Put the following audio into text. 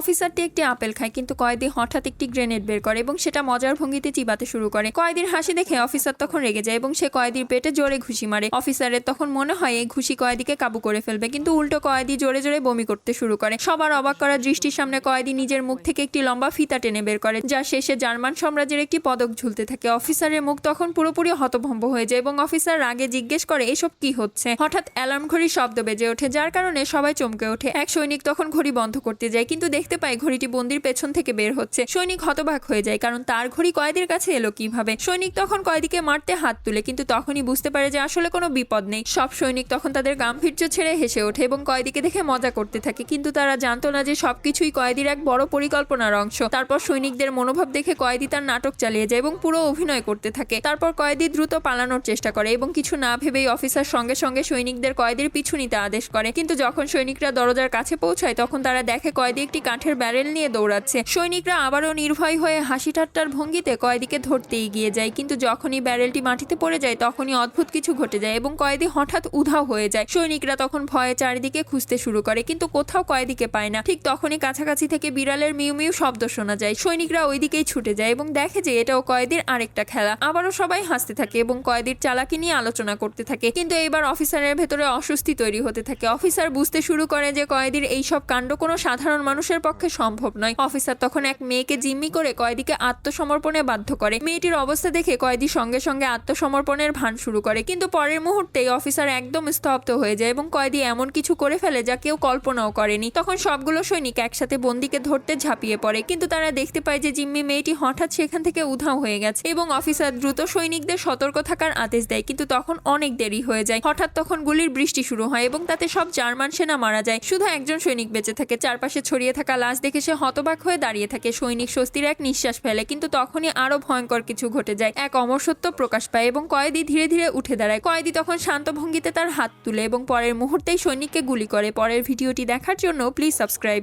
অফিসারটি একটি আপেল খায়, কিন্তু কয়েদি হঠাৎ একটি গ্রেনেড বের করে এবং সেটা মজার ভঙ্গিতে চিবাতে শুরু করে। কয়েদির হাসি দেখে অফিসার তখন রেগে যায় এবং সে কয়েদির পেটে জোরে ঘুষি মারে। অফিসারের তখন মনে হয় এই ঘুষি কয়েদিকে কাবু করে ফেলবে, কিন্তু উল্টো কয়েদি জোরে জোরে বমি করতে শুরু করে। সবার অবাক করা দৃষ্টির সামনে কয়েদি নিজের মুখ থেকে একটি লম্বা ফিতা টেনে বের করে, যা শেষে জার্মান সাম্রাজ্যের একটি পদক ঝুলতে থাকে। অফিসারের মুখ তখন পুরোপুরি হতভম্ব হয়ে যায় এবং অফিসার রাগে জিজ্ঞেস করে, এসব কি হচ্ছে? হঠাৎ অ্যালার্ম ঘড়ির শব্দ বেজে ওঠে, যার কারণে সবাই চমকে ওঠে। এক সৈনিক তখন ঘড়ি বন্ধ করতে যায়, কিন্তু দেখতে পায় ঘড়িটি বন্দির পেছন থেকে বের হচ্ছে। সৈনিক হতবাক হয়ে যায়, কারণ তার ঘড়ি কয়েদির কাছে এলো কীভাবে? সৈনিক তখন কয়েদিকে মারতে হাত তুলে, কিন্তু তখনই বুঝতে পারে যে আসলে কোনো বিপদ নেই। সব সৈনিক তখন তাদের গাম্ভীর্য ছেড়ে হেসে ওঠে এবং কয়েদিকে দেখে মজা করতে থাকে, কিন্তু তারা জানতো না যে সবকিছুই কয়েদির এক বড় পরিকল্পনার অংশ। তারপর সৈনিকদের মনোভাব দেখে কয়েদি তার নাটক চালিয়ে যায় এবং পুরো অভিনয় করতে থাকে। তারপর কয়েদি দ্রুত পালানোর চেষ্টা করে এবং কিছু না ভেবেই অফিসার সঙ্গে সঙ্গে সৈনিকদের কয়েদির পিছু নিতে আদেশ করে। কিন্তু যখন সৈনিকরা দরজার কাছে পৌঁছায়, তখন তারা দেখে কয়েদি একটি কাঠের ব্যারেল নিয়ে দৌড়াচ্ছে। সৈনিকরা আবারও নির্ভয় হয়ে হাসি ঠাট্টার ভঙ্গিতে কয়েদিকে ধরতে এগিয়ে যায়। কিন্তু যখনই ব্যারেলটি মাটিতে পড়ে যায়, তখনই অদ্ভুত কিছু ঘটে যায় এবং কয়েদি হঠাৎ উধাও হয়ে যায়। সৈনিকরা তখন ভয়ে চারিদিকে খুঁজতে শুরু করে, কিন্তু কোথাও কয়েদিকে পায় না। ঠিক তখনই কাছাকাছি থেকে বিড়ালের মিউ মিউ শব্দ শোনা যায়। সৈনিকরা ওইদিকেই ছুটে যায় এবং দেখে যে এটাও কয়েদির আরেকটা খেলা। আবারও সবাই হাসতে থাকে এবং কয়েদির চালাকি নিয়ে আলোচনা করতে থাকে। কিন্তু এইবার অফিসারের ভেতরে অস্বস্তি তৈরি হতে থাকে। অফিসার বুঝতে শুরু করে যে কয়েদির এই সব কাণ্ড কোনো সাধারণ মানুষের পক্ষে সম্ভব নয়। অফিসার তখন এক মেয়েকে জিম্মি করে কয়েদিকে আত্মসমর্পণে বাধ্য করে। মেয়েটির অবস্থা দেখে কয়েদি সঙ্গে সঙ্গে আত্মসমর্পণের ভান শুরু করে। কিন্তু পরের মুহূর্তেই অফিসার একদম স্তব্ধ হয়ে যায় এবং কয়েদি এমন কিছু করে ফেলে যা কেউ কল্পনাও করেনি। তখন সবগুলো সৈনিক একসাথে বন্দিকে ধরতে ঝাঁপিয়ে পড়ে। কিন্তু তারা দেখতে পায় যে জিম্মি মেয়েটি হঠাৎ সেখান থেকে উধাও হয়ে গেছে এবং অফিসার দ্রুত সৈনিকদের সতর্ক থাকার আদেশ দেয়। কিন্তু তখন অনেক দেরি হয়ে যায়। হঠাৎ তখন গুলির বৃষ্টি শুরু হয় এবং তাতে সব জার্মান সেনা মারা যায়। শুধু একজন সৈনিক বেঁচে থাকে, চারপাশে ছড়িয়ে থাকা লাশ দেখে সে হতবাক হয়ে দাঁড়িয়ে থাকে। সৈনিক স্বস্তির এক নিঃশ্বাস ফেলে, কিন্তু তখনই আরও ভয়ঙ্কর কিছু ঘটে যায়। এক অমরসত্ব প্রকাশ পায় এবং কয়েদি ধীরে ধীরে উঠে দাঁড়ায়। কয়েদি তখন শান্ত ভঙ্গিতে তার হাত তুলে এবং পরের মুহূর্তেই সৈনিককে গুলি করে। পরের ভিডিওটি দেখার জন্য প্লিজ সাবস্ক্রাইব।